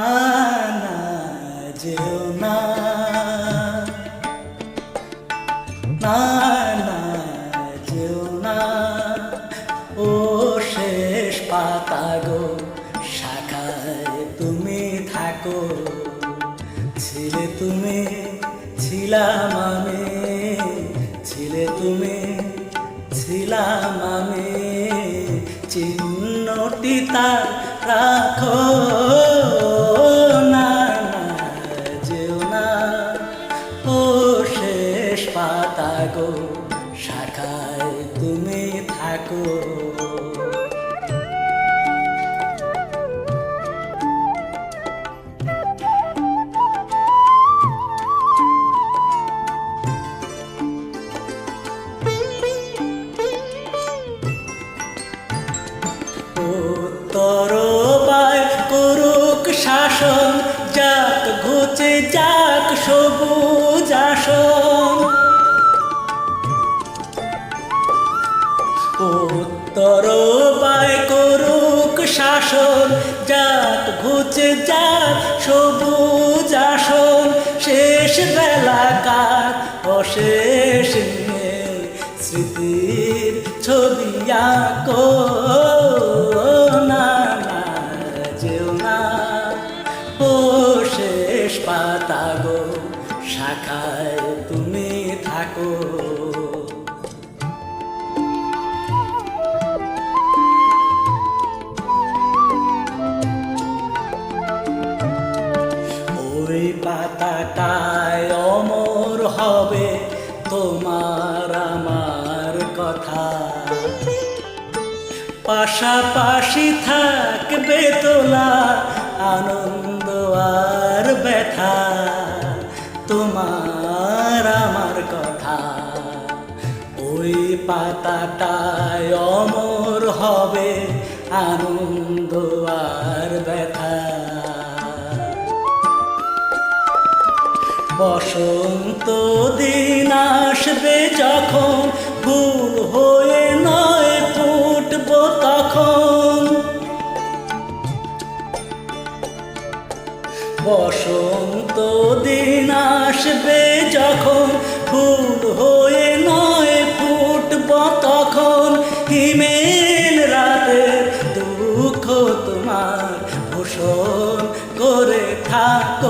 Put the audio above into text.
না না না যেও না ও শেষ শাখায় তুমি থাকো ছিলে তুমি ছিলাম আমি ছিলে তুমি ছিলাম আমি চিহ্নটি তার রাখো তুমি থাকো। উত্তর পায় করুক শাসন যাক ঘুচে যাক সবুজ। উত্তর পায় করুক শাসন, যাক ঘুচে যাক সবুজ আসন, শেষ বেলা কার অশেষ নিয়ে স্মৃতির ছবি আঁকো না যেও না ও শেষ পাতা গো শাখায় তুমি থাকো। পাতাটায় অমর হবে তোমার আমার কথা। পাশাপাশি থাকবে তোলা আনন্দ আর ব্যথা, তোমার আমার কথা। ওই পাতাটায় অমর হবে আনন্দ বসন্ত দিন আসবে যখন ফুল হয়ে নয় ফুটব তখন। বসন্ত দিন আসবে যখন ফুল হয়ে নয় ফুটব তখন। হিমেল রাতের দুঃখ তোমার ভূষণ করে থাকো।